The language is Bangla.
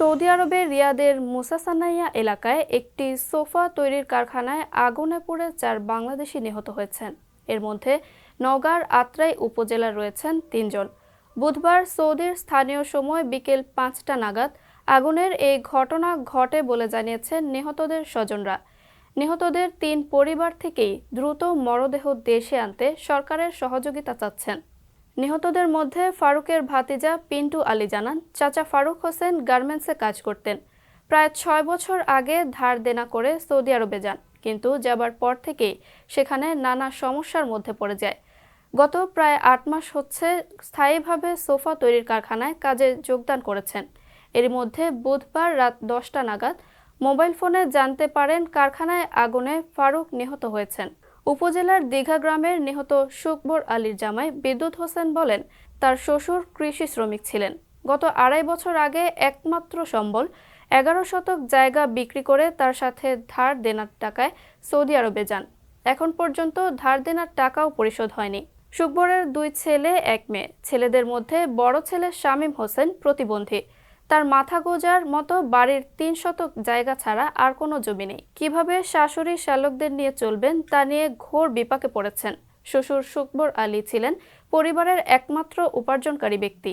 সৌদি আরবের রিয়াদের মুসাসানাইয়া এলাকায় একটি সোফা তৈরির কারখানায় আগুনে পুড়ে চার বাংলাদেশি নিহত হয়েছেন। এর মধ্যে নওগাঁর আত্রাই উপজেলার রয়েছেন তিনজন। বুধবার সৌদির স্থানীয় সময় বিকেল পাঁচটা নাগাদ আগুনের এই ঘটনা ঘটে বলে জানিয়েছেন নিহতদের স্বজনরা। নিহতদের তিন পরিবার থেকেই দ্রুত মরদেহ দেশে আনতে সরকারের সহযোগিতা চাচ্ছেন। নিহতদের মধ্যে ফারুকের ভাতিজা পিন্টু আলী জানান, চাচা ফারুক হোসেন গার্মেন্টসে কাজ করতেন। প্রায় ছয় বছর আগে ধার দেনা করে সৌদি আরবে যান, কিন্তু যাবার পর থেকেই সেখানে নানা সমস্যার মধ্যে পড়ে যায়। গত প্রায় আট মাস হচ্ছে স্থায়ীভাবে সোফা তৈরির কারখানায় কাজে যোগদান করেছেন। এর মধ্যে বুধবার রাত দশটা নাগাদ মোবাইল ফোনে জানতে পারেন কারখানায় আগুনে ফারুক নিহত হয়েছেন। উপজেলার দীঘা গ্রামের নিহত সুকবর আলীর জামাই বিদ্যুৎ হোসেন বলেন, তার শ্বশুর কৃষি শ্রমিক ছিলেন। গত আড়াই বছর আগে একমাত্র সম্বল, এগারো শতক জায়গা বিক্রি করে তার সাথে ধার দেনার টাকায় সৌদি আরবে যান। এখন পর্যন্ত ধার দেনার টাকাও পরিশোধ হয়নি। সুকবরের দুই ছেলে, এক মেয়ে। ছেলেদের মধ্যে বড় ছেলে শামীম হোসেন প্রতিবন্ধী। তার মাথা গোজার মতো বাড়ির তিন শতক জায়গা ছাড়া আর কোনো জমি নেই। কীভাবে শাশুড়ি শ্যালকদের নিয়ে চলবেন তা নিয়ে ঘোর বিপাকে পড়েছেন। শ্বশুর সুকবর আলী ছিলেন পরিবারের একমাত্র উপার্জনকারী ব্যক্তি।